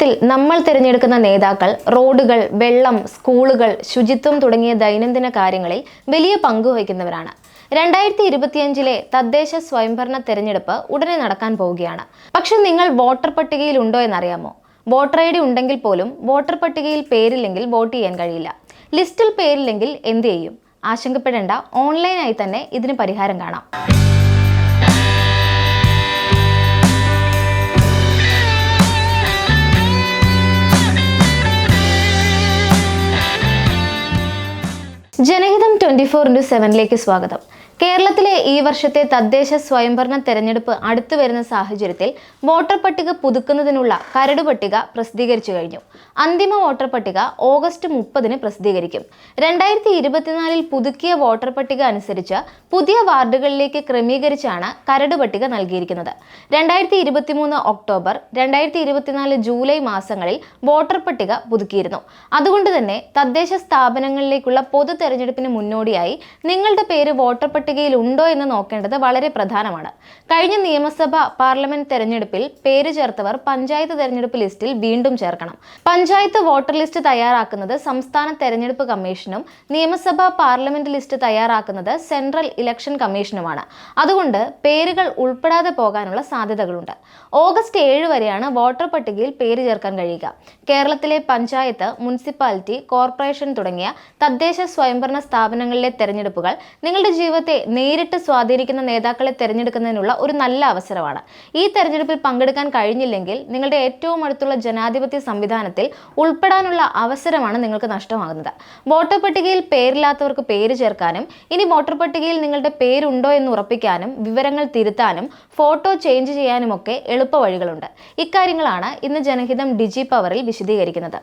കേരളത്തിൽ നമ്മൾ തിരഞ്ഞെടുക്കുന്ന നേതാക്കൾ റോഡുകൾ വെള്ളം സ്കൂളുകൾ ശുചിത്വം തുടങ്ങിയ ദൈനംദിന കാര്യങ്ങളിൽ വലിയ പങ്കുവഹിക്കുന്നവരാണ് രണ്ടായിരത്തി ഇരുപത്തിയഞ്ചിലെ തദ്ദേശ സ്വയംഭരണ തെരഞ്ഞെടുപ്പ് ഉടനെ നടക്കാൻ പോവുകയാണ്. പക്ഷെ നിങ്ങൾ വോട്ടർ പട്ടികയിൽ ഉണ്ടോ എന്നറിയാമോ? വോട്ടർ ഐ ഡി ഉണ്ടെങ്കിൽ പോലും വോട്ടർ പട്ടികയിൽ പേരില്ലെങ്കിൽ വോട്ട് ചെയ്യാൻ കഴിയില്ല. ലിസ്റ്റിൽ പേരില്ലെങ്കിൽ എന്ത് ചെയ്യും? ആശങ്കപ്പെടേണ്ട ഓൺലൈനായി തന്നെ ഇതിന് പരിഹാരം കാണാം. ഫോർ ഇന്റു സെവനിലേക്ക് സ്വാഗതം. കേരളത്തിലെ ഈ വർഷത്തെ തദ്ദേശ സ്വയംഭരണ തെരഞ്ഞെടുപ്പ് അടുത്തു വരുന്ന സാഹചര്യത്തിൽ വോട്ടർ പട്ടിക പുതുക്കുന്നതിനുള്ള കരട് പട്ടിക പ്രസിദ്ധീകരിച്ചു കഴിഞ്ഞു. അന്തിമ വോട്ടർ പട്ടിക ഓഗസ്റ്റ് മുപ്പതിന് പ്രസിദ്ധീകരിക്കും. രണ്ടായിരത്തി ഇരുപത്തിനാലിൽ പുതുക്കിയ വോട്ടർ പട്ടിക അനുസരിച്ച് പുതിയ വാർഡുകളിലേക്ക് ക്രമീകരിച്ചാണ് കരട് പട്ടിക നൽകിയിരിക്കുന്നത്. രണ്ടായിരത്തി ഇരുപത്തിമൂന്ന് ഒക്ടോബർ രണ്ടായിരത്തി ഇരുപത്തിനാല് ജൂലൈ മാസങ്ങളിൽ വോട്ടർ പട്ടിക പുതുക്കിയിരുന്നു. അതുകൊണ്ട് തന്നെ തദ്ദേശ സ്ഥാപനങ്ങളിലേക്കുള്ള പൊതു തെരഞ്ഞെടുപ്പിന് മുന്നോടിയായി നിങ്ങളുടെ പേര് വോട്ടർ പട്ടികയിൽ ഉണ്ടോ എന്ന് നോക്കേണ്ടത് വളരെ പ്രധാനമാണ്. കഴിഞ്ഞ നിയമസഭ പാർലമെന്റ് തെരഞ്ഞെടുപ്പിൽ പേര് ചേർത്തവർ പഞ്ചായത്ത് തെരഞ്ഞെടുപ്പ് ലിസ്റ്റിൽ വീണ്ടും ചേർക്കണം. പഞ്ചായത്ത് വോട്ടർ ലിസ്റ്റ് തയ്യാറാക്കുന്നത് സംസ്ഥാന തെരഞ്ഞെടുപ്പ് കമ്മീഷനും നിയമസഭാ പാർലമെന്റ് ലിസ്റ്റ് തയ്യാറാക്കുന്നത് സെൻട്രൽ ഇലക്ഷൻ കമ്മീഷനുമാണ്. അതുകൊണ്ട് പേരുകൾ ഉൾപ്പെടാതെ പോകാനുള്ള സാധ്യതകളുണ്ട്. ഓഗസ്റ്റ് ഏഴ് വരെയാണ് വോട്ടർ പട്ടികയിൽ പേര് ചേർക്കാൻ കഴിയുക. കേരളത്തിലെ പഞ്ചായത്ത് മുനിസിപ്പാലിറ്റി കോർപ്പറേഷൻ തുടങ്ങിയ തദ്ദേശ സ്വയംഭരണ സ്ഥാപനങ്ങളിലെ തെരഞ്ഞെടുപ്പുകൾ നിങ്ങളുടെ ജീവിതത്തെ നേരിട്ട് സ്വാധീനിക്കുന്ന നേതാക്കളെ തിരഞ്ഞെടുക്കുന്നതിനുള്ള ഒരു നല്ല അവസരമാണ്. ഈ തെരഞ്ഞെടുപ്പിൽ പങ്കെടുക്കാൻ കഴിഞ്ഞില്ലെങ്കിൽ നിങ്ങളുടെ ഏറ്റവും അടുത്തുള്ള ജനാധിപത്യ സംവിധാനത്തിൽ ഉൾപ്പെടാനുള്ള അവസരമാണ് നിങ്ങൾക്ക് നഷ്ടമാകുന്നത്. വോട്ടർ പട്ടികയിൽ പേരില്ലാത്തവർക്ക് പേര് ചേർക്കാനും ഇനി വോട്ടർ പട്ടികയിൽ നിങ്ങളുടെ പേരുണ്ടോ എന്ന് ഉറപ്പിക്കാനും വിവരങ്ങൾ തിരുത്താനും ഫോട്ടോ ചേഞ്ച് ചെയ്യാനുമൊക്കെ എളുപ്പ വഴികളുണ്ട്. ഇക്കാര്യങ്ങളാണ് ഇന്ന് ജനഹിതം ഡിജി പവറിൽ വിശദീകരിക്കുന്നത്.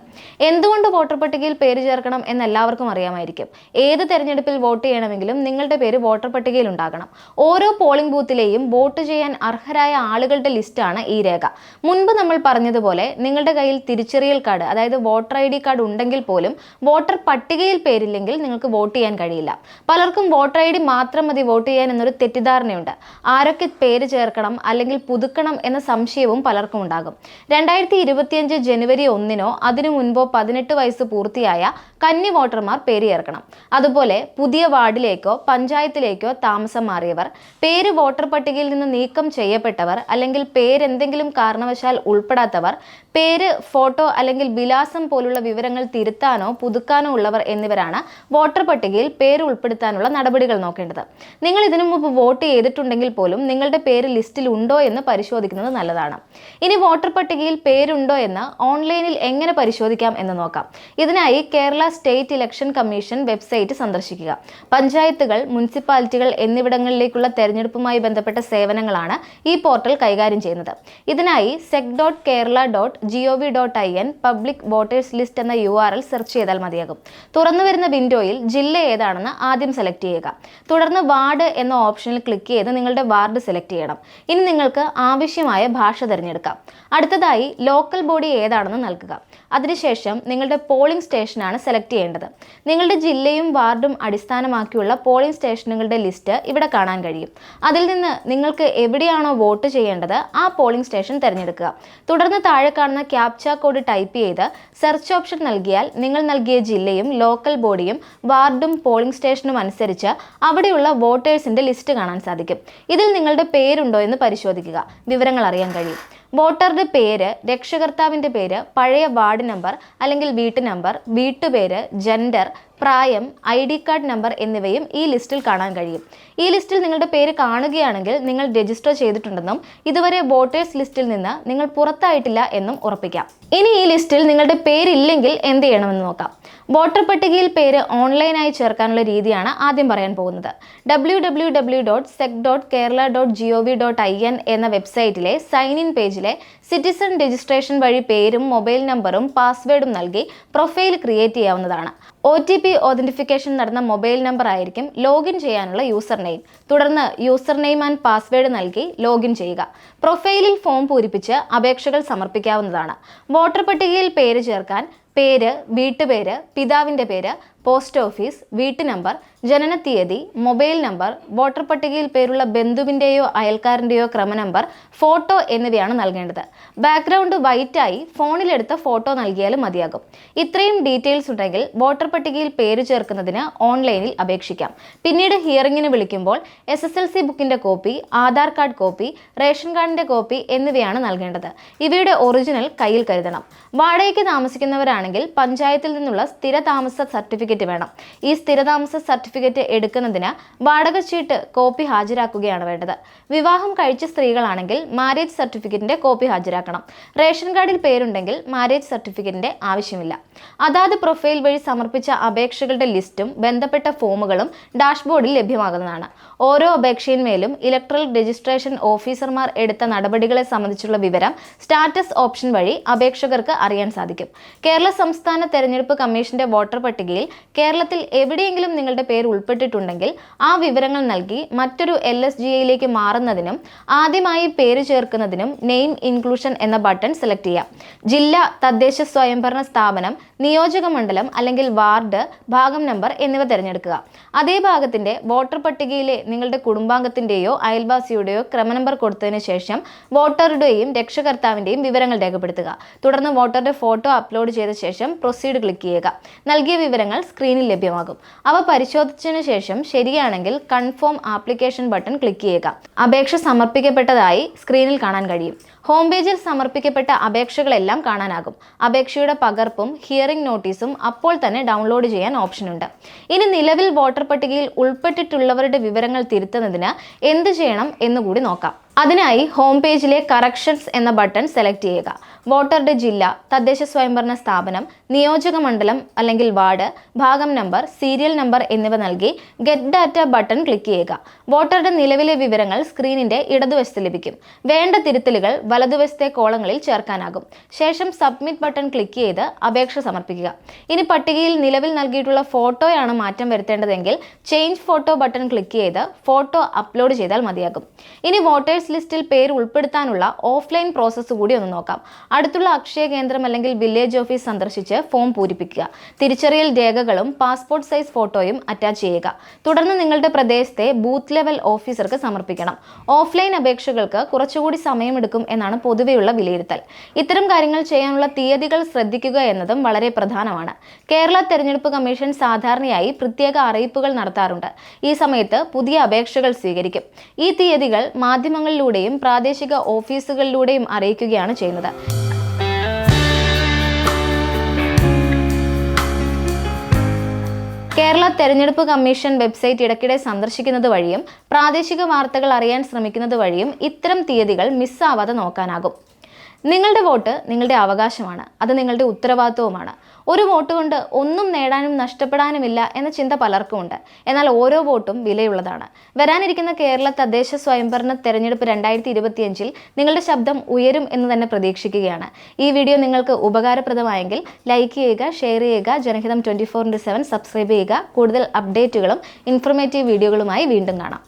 എന്തുകൊണ്ട് വോട്ടർ പട്ടികയിൽ പേര് ചേർക്കണം എന്ന് എല്ലാവർക്കും അറിയാമായിരിക്കും. ഏത് തെരഞ്ഞെടുപ്പിൽ വോട്ട് ചെയ്യണമെങ്കിലും നിങ്ങളുടെ പേര് വോട്ടർ പട്ടികയിൽ ഉണ്ടാകണം ഓരോ പോളിംഗ് ബൂത്തിലെയും വോട്ട് ചെയ്യാൻ അർഹരായ ആളുകളുടെ ലിസ്റ്റാണ് ഈ രേഖ. മുൻപ് നമ്മൾ പറഞ്ഞതുപോലെ നിങ്ങളുടെ കയ്യിൽ തിരിച്ചറിയൽ കാർഡ് അതായത് വോട്ടർ ഐ ഡി കാർഡ് ഉണ്ടെങ്കിൽ പോലും വോട്ടർ പട്ടികയിൽ പേരില്ലെങ്കിൽ നിങ്ങൾക്ക് വോട്ട് ചെയ്യാൻ കഴിയില്ല. പലർക്കും വോട്ടർ ഐ ഡി മാത്രം മതി വോട്ട് ചെയ്യാൻ എന്നൊരു തെറ്റിദ്ധാരണയുണ്ട്. ആരൊക്കെ പേര് ചേർക്കണം അല്ലെങ്കിൽ പുതുക്കണം എന്ന സംശയവും പലർക്കും ഉണ്ടാകും. രണ്ടായിരത്തി ഇരുപത്തിയഞ്ച് ജനുവരി ഒന്നിനോ അതിനു മുൻപോ പതിനെട്ട് വയസ്സ് പൂർത്തിയായ കന്നി വോട്ടർമാർ പേര് ചേർക്കണം അതുപോലെ പുതിയ വാർഡിലേക്കോ പഞ്ചായത്തിലേക്കോ താമസം മാറിയവർ പേര് വോട്ടർ പട്ടികയിൽ നിന്ന് നീക്കം ചെയ്യപ്പെട്ടവർ അല്ലെങ്കിൽ പേരെന്തെങ്കിലും കാരണവശാൽ ഉൾപ്പെടാത്തവർ പേര് ഫോട്ടോ അല്ലെങ്കിൽ വിലാസം പോലുള്ള വിവരങ്ങൾ തിരുത്താനോ പുതുക്കാനോ ഉള്ളവർ എന്നിവരാണ് വോട്ടർ പട്ടികയിൽ പേര് ഉൾപ്പെടുത്താനുള്ള നടപടികൾ നോക്കേണ്ടത്. നിങ്ങൾ ഇതിനു മുമ്പ് വോട്ട് ചെയ്തിട്ടുണ്ടെങ്കിൽ പോലും നിങ്ങളുടെ പേര് ലിസ്റ്റിൽ ഉണ്ടോ എന്ന് പരിശോധിക്കുന്നത് നല്ലതാണ്. ഇനി വോട്ടർ പട്ടികയിൽ പേരുണ്ടോ എന്ന് ഓൺലൈനിൽ എങ്ങനെ പരിശോധിക്കാം എന്ന് നോക്കാം. ഇതിനായി Kerala state election commission website സന്ദർശിക്കുക. പഞ്ചായത്തുകൾ മുനിസിപ്പാലിറ്റികൾ എന്നിവിടങ്ങളിലേക്കുള്ള തെരഞ്ഞെടുപ്പുമായി ബന്ധപ്പെട്ട സേവനങ്ങളാണ് ഈ പോർട്ടൽ കൈകാര്യം ചെയ്യുന്നത്. ഇതിനായി sec dot Kerala dot G O V dot I N public voters list എന്ന യു ആർ എൽ സെർച്ച് ചെയ്താൽ മതിയാകും. തുറന്നു വരുന്ന വിൻഡോയിൽ ജില്ല ഏതാണെന്ന് ആദ്യം സെലക്ട് ചെയ്യുക. തുടർന്ന് വാർഡ് എന്ന ഓപ്ഷനിൽ ക്ലിക്ക് ചെയ്ത് നിങ്ങളുടെ വാർഡ് സെലക്ട് ചെയ്യണം. ഇനി നിങ്ങൾക്ക് ആവശ്യമായ ഭാഷ തിരഞ്ഞെടുക്കാം. അടുത്തതായി ലോക്കൽ ബോഡി ഏതാണെന്ന് നൽകുക. അതിനുശേഷം നിങ്ങളുടെ പോളിംഗ് സ്റ്റേഷനാണ് സെലക്ട് ചെയ്യേണ്ടത്. നിങ്ങളുടെ ജില്ലയും വാർഡും അടിസ്ഥാനമാക്കിയുള്ള പോളിംഗ് സ്റ്റേഷനുകളുടെ ലിസ്റ്റ് ഇവിടെ കാണാൻ കഴിയും. അതിൽ നിന്ന് നിങ്ങൾക്ക് എവിടെയാണോ വോട്ട് ചെയ്യേണ്ടത് ആ പോളിംഗ് സ്റ്റേഷൻ തിരഞ്ഞെടുക്കുക. തുടർന്ന് താഴെ കാണുന്ന ക്യാപ്ച കോഡ് ടൈപ്പ് ചെയ്ത് സെർച്ച് ഓപ്ഷൻ നൽകിയാൽ നിങ്ങൾ നൽകിയ ജില്ലയും ലോക്കൽ ബോഡിയും വാർഡും പോളിംഗ് സ്റ്റേഷനും അനുസരിച്ച് അവിടെയുള്ള വോട്ടേഴ്സിന്റെ ലിസ്റ്റ് കാണാൻ സാധിക്കും. ഇതിൽ നിങ്ങളുടെ പേരുണ്ടോ എന്ന് പരിശോധിക്കുക. വിവരങ്ങൾ അറിയാൻ കഴിയും. വോട്ടറുടെ പേര് രക്ഷകർത്താവിന്റെ പേര് പഴയ വാർഡ് നമ്പർ അല്ലെങ്കിൽ വീട്ടു നമ്പർ വീട്ടുപേര് ജെൻഡർ പ്രായം ഐ ഡി കാർഡ് നമ്പർ എന്നിവയും ഈ ലിസ്റ്റിൽ കാണാൻ കഴിയും. ഈ ലിസ്റ്റിൽ നിങ്ങളുടെ പേര് കാണുകയാണെങ്കിൽ നിങ്ങൾ രജിസ്റ്റർ ചെയ്തിട്ടുണ്ടെന്നും ഇതുവരെ വോട്ടേഴ്സ് ലിസ്റ്റിൽ നിന്ന് നിങ്ങൾ പുറത്തായിട്ടില്ല എന്നും ഉറപ്പിക്കാം. ഇനി ഈ ലിസ്റ്റിൽ നിങ്ങളുടെ പേരില്ലെങ്കിൽ എന്ത് ചെയ്യണമെന്ന് നോക്കാം. വോട്ടർ പട്ടികയിൽ പേര് ഓൺലൈനായി ചേർക്കാനുള്ള രീതിയാണ് ആദ്യം പറയാൻ പോകുന്നത്. W W W dot sec dot Kerala dot G O V dot I N എന്ന വെബ്സൈറ്റിലെ സൈൻ ഇൻ പേജിലെ സിറ്റിസൺ രജിസ്ട്രേഷൻ വഴി പേരും മൊബൈൽ നമ്പറും പാസ്വേഡും നൽകി പ്രൊഫൈൽ ക്രിയേറ്റ് ചെയ്യാവുന്നതാണ്. ഒ ടി പി ഓതന്റിഫിക്കേഷൻ നടന്ന മൊബൈൽ നമ്പർ ആയിരിക്കും ലോഗിൻ ചെയ്യാനുള്ള യൂസർ നെയിം തുടർന്ന് യൂസർ നെയിം ആൻഡ് പാസ്വേഡ് നൽകി ലോഗിൻ ചെയ്യുക. പ്രൊഫൈലിൽ ഫോം പൂരിപ്പിച്ച് അപേക്ഷകൾ സമർപ്പിക്കാവുന്നതാണ്. വോട്ടർ പട്ടികയിൽ പേര് ചേർക്കാൻ പേര് വീട്ടുപേര് പിതാവിന്റെ പേര് പോസ്റ്റ് ഓഫീസ് വീട്ടു നമ്പർ ജനന തീയതി മൊബൈൽ നമ്പർ വോട്ടർ പട്ടികയിൽ പേരുള്ള ബന്ധുവിന്റെയോ അയൽക്കാരന്റെയോ ക്രമനമ്പർ ഫോട്ടോ എന്നിവയാണ് നൽകേണ്ടത്. ബാക്ക്ഗ്രൗണ്ട് വൈറ്റായി ഫോണിലെടുത്ത ഫോട്ടോ നൽകിയാലും മതിയാകും. ഇത്രയും ഡീറ്റെയിൽസ് ഉണ്ടെങ്കിൽ വോട്ടർ പട്ടികയിൽ പേര് ചേർക്കുന്നതിന് ഓൺലൈനിൽ അപേക്ഷിക്കാം. പിന്നീട് ഹിയറിംഗിന് വിളിക്കുമ്പോൾ എസ് എസ് എൽ സി ബുക്കിന്റെ copy Aadhaar card copy ration കാർഡിന്റെ കോപ്പി എന്നിവയാണ് നൽകേണ്ടത്. ഇവയുടെ ഒറിജിനൽ കയ്യിൽ കരുതണം. വാടകയ്ക്ക് താമസിക്കുന്നവരാണെങ്കിൽ പഞ്ചായത്തിൽ നിന്നുള്ള സ്ഥിര താമസ സർട്ടിഫിക്കറ്റ് വേണം. ഈ സ്ഥിരതാമസ സർട്ടിഫിക്കറ്റ് എടുക്കുന്നതിന് വാടക ചീട്ട് കോപ്പി ഹാജരാക്കുകയാണ് വേണ്ടത്. വിവാഹം കഴിച്ച സ്ത്രീകളാണെങ്കിൽ മാരേജ് സർട്ടിഫിക്കറ്റിന്റെ കോപ്പി ഹാജരാക്കണം. റേഷൻ കാർഡിൽ പേരുണ്ടെങ്കിൽ മാരേജ് സർട്ടിഫിക്കറ്റിന്റെ ആവശ്യമില്ല. അതാത് പ്രൊഫൈൽ വഴി സമർപ്പിച്ച അപേക്ഷകളുടെ ലിസ്റ്റും ബന്ധപ്പെട്ട ഫോമുകളും ഡാഷ്ബോർഡിൽ ലഭ്യമാകുന്നതാണ്. ഓരോ അപേക്ഷയിന്മേലും ഇലക്ട്രൽ രജിസ്ട്രേഷൻ ഓഫീസർമാർ എടുത്ത നടപടികളെ സംബന്ധിച്ചുള്ള വിവരം സ്റ്റാറ്റസ് ഓപ്ഷൻ വഴി അപേക്ഷകർക്ക് അറിയാൻ സാധിക്കും. കേരള സംസ്ഥാന തെരഞ്ഞെടുപ്പ് കമ്മീഷന്റെ വോട്ടർ പട്ടികയിൽ കേരളത്തിൽ എവിടെയെങ്കിലും നിങ്ങളുടെ പേര് ഉൾപ്പെട്ടിട്ടുണ്ടെങ്കിൽ ആ വിവരങ്ങൾ നൽകി മറ്റൊരു എൽ എസ് ജി ഐയിലേക്ക് മാറുന്നതിനും ആദ്യമായി പേര് ചേർക്കുന്നതിനും നെയിം ഇൻക്ലൂഷൻ എന്ന ബട്ടൺ സെലക്ട് ചെയ്യാം. ജില്ല തദ്ദേശ സ്വയംഭരണ സ്ഥാപനം നിയോജക മണ്ഡലം അല്ലെങ്കിൽ വാർഡ് ഭാഗം നമ്പർ എന്നിവ തിരഞ്ഞെടുക്കുക. അതേ ഭാഗത്തിന്റെ വോട്ടർ പട്ടികയിലെ നിങ്ങളുടെ കുടുംബാംഗത്തിന്റെയോ അയൽവാസിയുടെയോ ക്രമനമ്പർ കൊടുത്തതിന് ശേഷം വോട്ടറുടെയും രക്ഷകർത്താവിന്റെയും വിവരങ്ങൾ രേഖപ്പെടുത്തുക. തുടർന്ന് വോട്ടറുടെ ഫോട്ടോ അപ്ലോഡ് ചെയ്ത ശേഷം പ്രൊസീഡ് ക്ലിക്ക് ചെയ്യുക. നൽകിയ വിവരങ്ങൾ സ്ക്രീനിൽ ലഭ്യമാകും. അവ പരിശോധിച്ചതിനു ശേഷം ശരിയാണെങ്കിൽ കൺഫേം ആപ്ലിക്കേഷൻ ബട്ടൺ ക്ലിക്ക് ചെയ്യുക. അപേക്ഷ സമർപ്പിക്കപ്പെട്ടതായി സ്ക്രീനിൽ കാണാൻ കഴിയും. ഹോം പേജിൽ സമർപ്പിക്കപ്പെട്ട അപേക്ഷകളെല്ലാം കാണാനാകും. അപേക്ഷയുടെ പകർപ്പും ഹിയറിംഗ് നോട്ടീസും അപ്പോൾ തന്നെ ഡൗൺലോഡ് ചെയ്യാൻ ഓപ്ഷനുണ്ട് ഇനി നിലവിൽ വോട്ടർ പട്ടികയിൽ ഉൾപ്പെട്ടിട്ടുള്ളവരുടെ വിവരങ്ങൾ തിരുത്തുന്നതിന് എന്ത് ചെയ്യണം എന്നുകൂടി നോക്കാം. അതിനായി ഹോം പേജിലെ കറക്ഷൻസ് എന്ന ബട്ടൺ സെലക്ട് ചെയ്യുക. വോട്ടറുടെ ജില്ല തദ്ദേശ സ്വയംഭരണ സ്ഥാപനം നിയോജക മണ്ഡലം അല്ലെങ്കിൽ വാർഡ് ഭാഗം നമ്പർ സീരിയൽ നമ്പർ എന്നിവ നൽകി ഗെറ്റ് ഡാറ്റ ബട്ടൺ ക്ലിക്ക് ചെയ്യുക. വോട്ടറുടെ നിലവിലെ വിവരങ്ങൾ സ്ക്രീനിന്റെ ഇടതുവശത്ത് ലഭിക്കും. വേണ്ട തിരുത്തലുകൾ വലതുവശത്തെ കോളങ്ങളിൽ ചേർക്കാനാകും. ശേഷം സബ്മിറ്റ് ബട്ടൺ ക്ലിക്ക് ചെയ്ത് അപേക്ഷ സമർപ്പിക്കുക. ഇനി പട്ടികയിൽ നിലവിൽ നൽകിയിട്ടുള്ള ഫോട്ടോയാണ് മാറ്റം വരുത്തേണ്ടതെങ്കിൽ ചേഞ്ച് ഫോട്ടോ ബട്ടൺ ക്ലിക്ക് ചെയ്ത് ഫോട്ടോ അപ്ലോഡ് ചെയ്താൽ മതിയാകും. ഇനി വോട്ടേഴ്സ് ലിസ്റ്റിൽ പേര് ഉൾപ്പെടുത്താനുള്ള ഓഫ്ലൈൻ പ്രോസസ്സ് കൂടി ഒന്ന് നോക്കാം. അടുത്തുള്ള അക്ഷയ കേന്ദ്രം അല്ലെങ്കിൽ വില്ലേജ് ഓഫീസ് സന്ദർശിച്ച് ഫോം പൂരിപ്പിക്കുക. തിരിച്ചറിയൽ രേഖകളും പാസ്പോർട്ട് സൈസ് ഫോട്ടോയും അറ്റാച്ച് ചെയ്യുക. തുടർന്ന് നിങ്ങളുടെ പ്രദേശത്തെ ബൂത്ത് ലെവൽ ഓഫീസർക്ക് സമർപ്പിക്കണം. ഓഫ്ലൈൻ അപേക്ഷകൾക്ക് കുറച്ചുകൂടി സമയമെടുക്കും എന്നാണ് പൊതുവെയുള്ള വിലയിരുത്തൽ. ഇത്തരം കാര്യങ്ങൾ ചെയ്യാനുള്ള തീയതികൾ ശ്രദ്ധിക്കുക എന്നതും വളരെ പ്രധാനമാണ്. കേരള തെരഞ്ഞെടുപ്പ് കമ്മീഷൻ സാധാരണയായി പ്രത്യേക അറിയിപ്പുകൾ നടത്താറുണ്ട്. ഈ സമയത്ത് പുതിയ അപേക്ഷകൾ സ്വീകരിക്കും. ഈ തീയതികൾ മാധ്യമങ്ങളിലൂടെയും പ്രാദേശിക ഓഫീസുകളിലൂടെയും അറിയിക്കുകയാണ് ചെയ്യുന്നത്. കേരള തെരഞ്ഞെടുപ്പ് കമ്മീഷൻ വെബ്സൈറ്റ് ഇടയ്ക്കിടെ സന്ദർശിക്കുന്നത് വഴിയും പ്രാദേശിക വാർത്തകൾ അറിയാൻ ശ്രമിക്കുന്നത് വഴിയും ഇത്തരം തീയതികൾ മിസ്സാവാതെ നോക്കാനാകും നിങ്ങളുടെ വോട്ട് നിങ്ങളുടെ അവകാശമാണ്. അത് നിങ്ങളുടെ ഉത്തരവാദിത്വവുമാണ്. ഒരു വോട്ട് കൊണ്ട് ഒന്നും നേടാനും നഷ്ടപ്പെടാനുമില്ല എന്ന ചിന്ത പലർക്കുമുണ്ട്. എന്നാൽ ഓരോ വോട്ടും വിലയുള്ളതാണ്. വരാനിരിക്കുന്ന കേരള തദ്ദേശ സ്വയംഭരണ തെരഞ്ഞെടുപ്പ് രണ്ടായിരത്തി ഇരുപത്തിയഞ്ചിൽ നിങ്ങളുടെ ശബ്ദം ഉയരും എന്ന് തന്നെ പ്രതീക്ഷിക്കുകയാണ്. ഈ വീഡിയോ നിങ്ങൾക്ക് ഉപകാരപ്രദമായെങ്കിൽ ലൈക്ക് ചെയ്യുക ഷെയർ ചെയ്യുക ജനഹിതം twenty four into seven subscribe ചെയ്യുക. കൂടുതൽ അപ്ഡേറ്റുകളും ഇൻഫർമേറ്റീവ് വീഡിയോകളുമായി വീണ്ടും കാണാം.